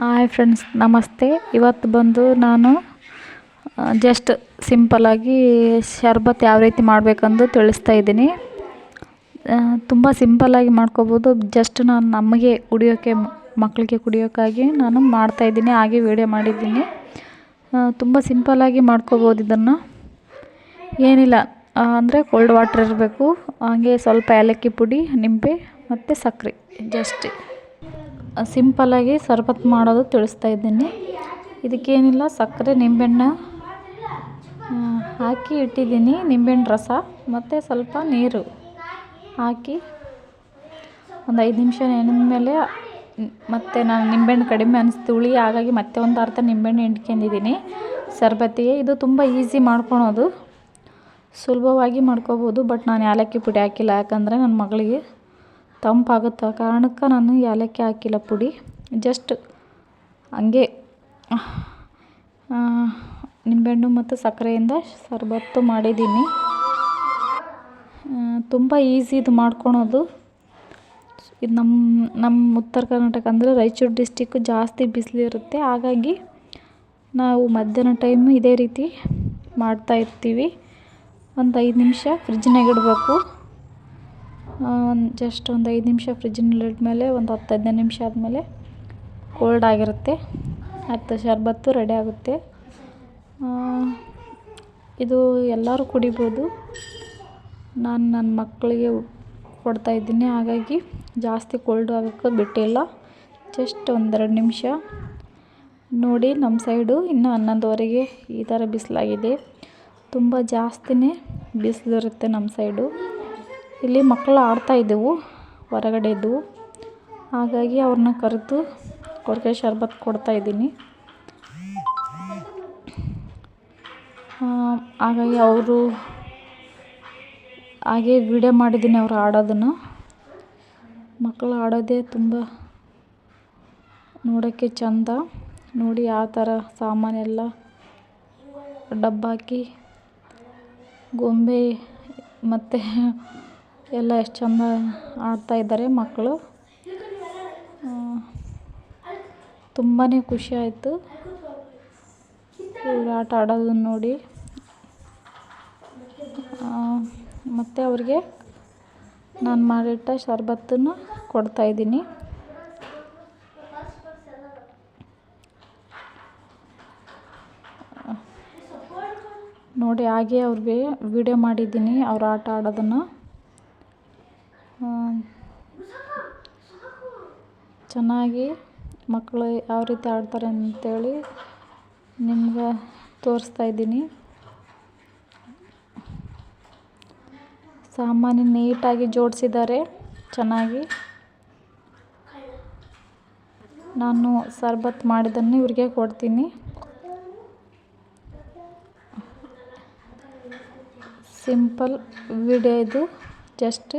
Hi friends ನಮಸ್ತೆ. ಇವತ್ತು ಬಂದು ನಾನು ಜಸ್ಟ್ ಸಿಂಪಲಾಗಿ ಶರ್ಬತ್ ಯಾವ ರೀತಿ ಮಾಡಬೇಕಂದು ತಿಳಿಸ್ತಾ ಇದ್ದೀನಿ. ತುಂಬ ಸಿಂಪಲ್ಲಾಗಿ ಮಾಡ್ಕೋಬೋದು. ಜಸ್ಟ್ ನಾನು ನಮಗೆ ಕುಡಿಯೋಕ್ಕೆ ಮಕ್ಕಳಿಗೆ ಕುಡಿಯೋಕ್ಕಾಗಿ ನಾನು ಮಾಡ್ತಾಯಿದ್ದೀನಿ ಹಾಗೆ ವೀಡಿಯೋ ಮಾಡಿದ್ದೀನಿ. ತುಂಬ ಸಿಂಪಲ್ಲಾಗಿ ಮಾಡ್ಕೋಬೋದು ಇದನ್ನು. ಏನಿಲ್ಲ ಅಂದರೆ ಕೋಲ್ಡ್ ವಾಟ್ರ್ ಇರಬೇಕು. ಹಾಗೆ ಸ್ವಲ್ಪ ಏಲಕ್ಕಿ ಪುಡಿ, ನಿಂಬೆ ಮತ್ತು ಸಕ್ಕರೆ ಜಸ್ಟ್ ಸಿಂಪಲ್ಲಾಗಿ ಸರ್ಬತ್ ಮಾಡೋದು ತಿಳಿಸ್ತಾ ಇದ್ದೀನಿ. ಇದಕ್ಕೇನಿಲ್ಲ, ಸಕ್ಕರೆ, ನಿಂಬೆಹಣ್ಣು ಹಾಕಿ ಇಟ್ಟಿದ್ದೀನಿ. ನಿಂಬೆಹಣ್ಣು ರಸ, ಮತ್ತು ಸ್ವಲ್ಪ ನೀರು ಹಾಕಿ ಒಂದು ಐದು ನಿಮಿಷ ನೆನೆದ ಮೇಲೆ ಮತ್ತು ನಾನು ನಿಂಬೆಹಣ್ಣು ಕಡಿಮೆ ಅನಿಸ್ತು, ಹುಳಿ, ಹಾಗಾಗಿ ಮತ್ತೆ ಒಂದು ಅರ್ಧ ನಿಂಬೆಹಣ್ಣು ಹಿಂಡ್ಕೊಂಡಿದ್ದೀನಿ. ಶರ್ಬತ್ತಿಗೆ ಇದು ತುಂಬ ಈಸಿ ಮಾಡ್ಕೊಳೋದು, ಸುಲಭವಾಗಿ ಮಾಡ್ಕೋಬೋದು ಬಟ್ ನಾನು ಏಲಕ್ಕಿ ಪುಡಿ ಹಾಕಿಲ್ಲ, ಯಾಕಂದರೆ ನನ್ನ ಮಗಳಿಗೆ ತಂಪಾಗುತ್ತೆ. ಕಾರಣಕ್ಕೆ ನಾನು ಏಲಕ್ಕಿ ಹಾಕಿಲ್ಲ ಪುಡಿ. ಜಸ್ಟ್ ಹಂಗೆ ನಿಂಬೆಹಣ್ಣು ಮತ್ತು ಸಕ್ಕರೆಯಿಂದ ಶರ್ಬತ್ತು ಮಾಡಿದ್ದೀನಿ. ತುಂಬ ಈಸಿ ಇದು ಮಾಡ್ಕೊಳೋದು. ಇದು ನಮ್ಮ ನಮ್ಮ ಉತ್ತರ ಕರ್ನಾಟಕ ಅಂದರೆ ರಾಯಚೂರು ಡಿಸ್ಟಿಕ್ಕು ಜಾಸ್ತಿ ಬಿಸಿಲಿರುತ್ತೆ ಹಾಗಾಗಿ ನಾವು ಮಧ್ಯಾಹ್ನ ಟೈಮು ಇದೇ ರೀತಿ ಮಾಡ್ತಾಯಿರ್ತೀವಿ ಒಂದು ಐದು ನಿಮಿಷ ಫ್ರಿಜ್ನಾಗ ಇಡಬೇಕು. ಜಸ್ಟ್ ಒಂದು ಐದು ನಿಮಿಷ ಫ್ರಿಜ್ಜಿನಲ್ಲಿಟ್ಮೇಲೆ ಒಂದು ಹತ್ತು ಹದಿನೈದು ನಿಮಿಷ ಆದಮೇಲೆ ಕೋಲ್ಡ್ ಆಗಿರುತ್ತೆ. ಮತ್ತು ಶರ್ಬತ್ತು ರೆಡಿ ಆಗುತ್ತೆ. ಇದು ಎಲ್ಲರೂ ಕುಡಿಬೋದು. ನಾನು ನನ್ನ ಮಕ್ಕಳಿಗೆ ಕೊಡ್ತಾ ಇದ್ದೀನಿ. ಹಾಗಾಗಿ ಜಾಸ್ತಿ ಕೋಲ್ಡ್ ಆಗೋಕ್ಕೆ ಬಿಟ್ಟಿಲ್ಲ. ಜಸ್ಟ್ ಒಂದೆರಡು ನಿಮಿಷ. ನೋಡಿ ನಮ್ಮ ಸೈಡು ಇನ್ನು ಹನ್ನೊಂದುವರೆಗೆ ಈ ಥರ ಬಿಸಿಲಾಗಿದೆ. ತುಂಬ ಜಾಸ್ತಿನೇ ಬಿಸಿಲಿರುತ್ತೆ ನಮ್ಮ ಸೈಡು ಇಲ್ಲಿ ಮಕ್ಕಳು ಆಡ್ತಾಯಿದ್ದವು ಹೊರಗಡೆ ಇದ್ದವು ಹಾಗಾಗಿ ಅವ್ರನ್ನ ಕರೆದು ಅವ್ರಿಗೆ ಶರ್ಬತ್ ಕೊಡ್ತಾಯಿದ್ದೀನಿ ಹಾಗಾಗಿ ಅವರು ಹಾಗೆ ವಿಡಿಯೋ ಮಾಡಿದ್ದೀನಿ ಅವ್ರು ಆಡೋದನ್ನು. ಮಕ್ಕಳು ಆಡೋದೇ ತುಂಬ ನೋಡೋಕ್ಕೆ ಚಂದ. ನೋಡಿ ಆ ಥರ ಸಾಮಾನೆಲ್ಲ ಡಬ್ಬಾಕಿ, ಗೊಂಬೆ ಮತ್ತು ಎಲ್ಲ ಎಷ್ಟು ಚಂದ ಆಡ್ತಾಯಿದ್ದಾರೆ ಮಕ್ಕಳು. ತುಂಬಾ ಖುಷಿ ಆಯಿತು. ಇವ್ರು ಆಟ ಆಡೋದನ್ನು ನೋಡಿ. ಮತ್ತು ಅವ್ರಿಗೆ ನಾನು ಮಾಡಿಟ್ಟ ಶರ್ಬತ್ತನ್ನು ಕೊಡ್ತಾಯಿದ್ದೀನಿ ನೋಡಿ, ಹಾಗೆ ಅವ್ರಿಗೆ ವಿಡಿಯೋ ಮಾಡಿದ್ದೀನಿ, ಅವ್ರು ಆಟ ಆಡೋದನ್ನು. ಚೆನ್ನಾಗಿ ಮಕ್ಕಳು ಯಾವ ರೀತಿ ಆಡ್ತಾರೆ ಅಂತೇಳಿ ನಿಮ್ಗೆ ತೋರಿಸ್ತಾ ಇದ್ದೀನಿ. ಸಾಮಾನ್ಯ ನೀಟಾಗಿ ಜೋಡಿಸಿದ್ದಾರೆ, ಚೆನ್ನಾಗಿ. ನಾನು ಸರ್ಬತ್ ಮಾಡಿದ್ದನ್ನು ಇವ್ರಿಗೆ ಕೊಡ್ತೀನಿ. ಸಿಂಪಲ್ ವಿಡಿಯೋ ಇದು, ಜಸ್ಟ್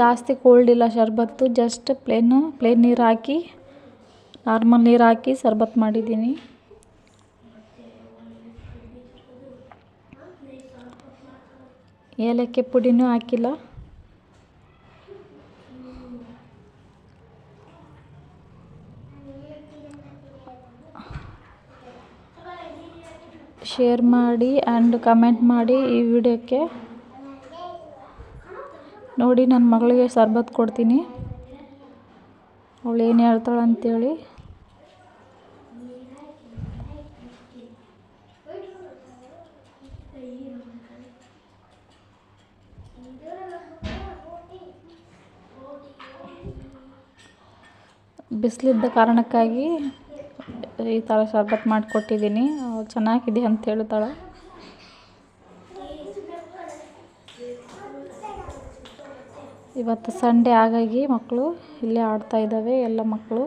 ಜಾಸ್ತಿ ಕೋಲ್ಡ್ ಇಲ್ಲ ಶರ್ಬತ್ತು ಜಸ್ಟ್ ಪ್ಲೇನು ಪ್ಲೇನ್ ನೀರು ಹಾಕಿ ನಾರ್ಮಲ್ ನೀರು ಹಾಕಿ ಶರ್ಬತ್ ಮಾಡಿದ್ದೀನಿ. ಏಲಕ್ಕಿ ಪುಡಿನೂ ಹಾಕಿಲ್ಲ. ಶೇರ್ ಮಾಡಿ ಆ್ಯಂಡ್ ಕಮೆಂಟ್ ಮಾಡಿ ಈ ವಿಡಿಯೋಕ್ಕೆ. ನೋಡಿ ನನ್ನ ಮಗಳಿಗೆ ಶರ್ಬತ್ ಕೊಡ್ತೀನಿ. ಅವಳು ಏನು ಹೇಳ್ತಾಳೆ ಅಂತೇಳಿ ಬಿಸಿಲಿದ್ದ ಕಾರಣಕ್ಕಾಗಿ ಈ ಥರ ಶರ್ಬತ್ ಮಾಡಿಕೊಟ್ಟಿದ್ದೀನಿ. ಚೆನ್ನಾಗಿದೆ ಅಂತ ಹೇಳ್ತಾಳೆ. ಇವತ್ತು ಸಂಡೇ ಹಾಗಾಗಿ ಮಕ್ಕಳು ಇಲ್ಲೇ ಆಡ್ತಾಯಿದ್ದಾವೆ ಎಲ್ಲ ಮಕ್ಕಳು.